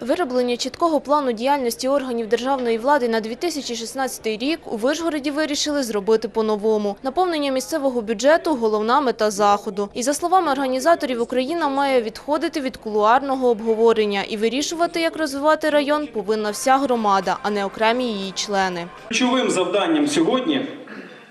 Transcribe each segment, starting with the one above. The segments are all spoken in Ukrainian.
Вироблення чіткого плану діяльності органів державної влади на 2016 рік у Вишгороді вирішили зробити по-новому. Наповнення місцевого бюджету – головна мета заходу. І за словами організаторів, Україна має відходити від кулуарного обговорення і вирішувати, як розвивати район, повинна вся громада, а не окремі її члени. Ключовим завданням сьогодні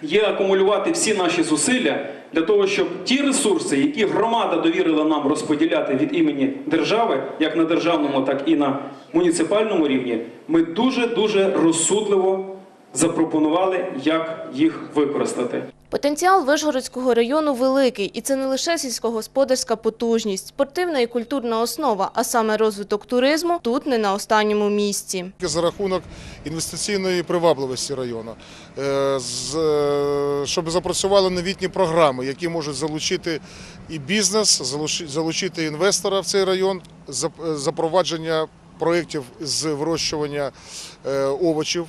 є акумулювати всі наші зусилля для того, щоб ті ресурси, які громада довірила нам розподіляти від імені держави, як на державному, так і на муніципальному рівні, ми дуже дуже розсудливо запропонували, як їх використати. Потенціал Вишгородського району великий, і це не лише сільськогосподарська потужність, спортивна і культурна основа, а саме розвиток туризму тут не на останньому місці. за рахунок інвестиційної привабливості району, Е, е, щоб запрацювали новітні програми, які можуть залучити і бізнес, залучи- залучити інвестора в цей район, зап- запровадження проєктів з вирощування е, овочів,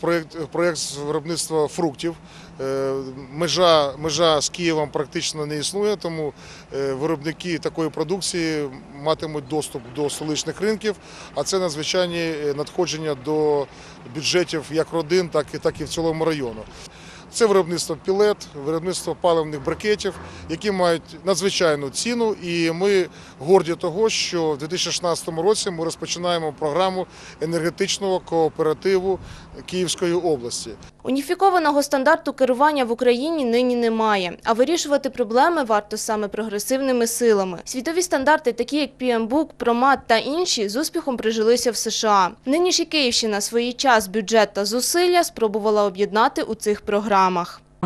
проєкт, проєкт з виробництва фруктів. Е, Межа, межа з Києвом практично не існує, тому е, виробники такої продукції матимуть доступ до столичних ринків, а це надзвичайні е, надходження до бюджетів як родин, так і так і в цілому району. Це виробництво пілет, виробництво паливних брикетів, які мають надзвичайну ціну. І ми горді того, що в 2016 році ми розпочинаємо програму енергетичного кооперативу Київської області. Уніфікованого стандарту керування в Україні нині немає, а вирішувати проблеми варто саме прогресивними силами. Світові стандарти, такі як PMBOK, PROMAT та інші, з успіхом прижилися в США. Нині ж і Київщина свій час, бюджет та зусилля спробувала об'єднати у цих програмах.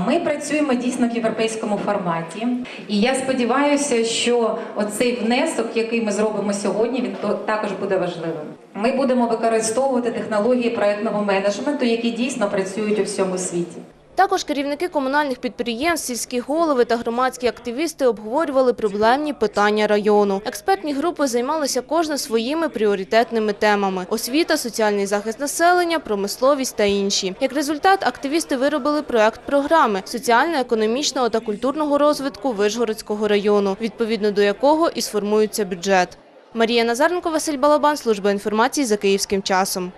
Ми працюємо дійсно в європейському форматі, і я сподіваюся, що оцей внесок, який ми зробимо сьогодні, він також буде важливим. Ми будемо використовувати технології проектного менеджменту, які дійсно працюють у всьому світі. Також керівники комунальних підприємств, сільські голови та громадські активісти обговорювали проблемні питання району. Експертні групи займалися кожна своїми пріоритетними темами – освіта, соціальний захист населення, промисловість та інші. Як результат, активісти виробили проект програми соціально-економічного та культурного розвитку Вишгородського району, відповідно до якого і сформується бюджет. Марія Назаренко, Василь Балабан, Служба інформації за київським часом.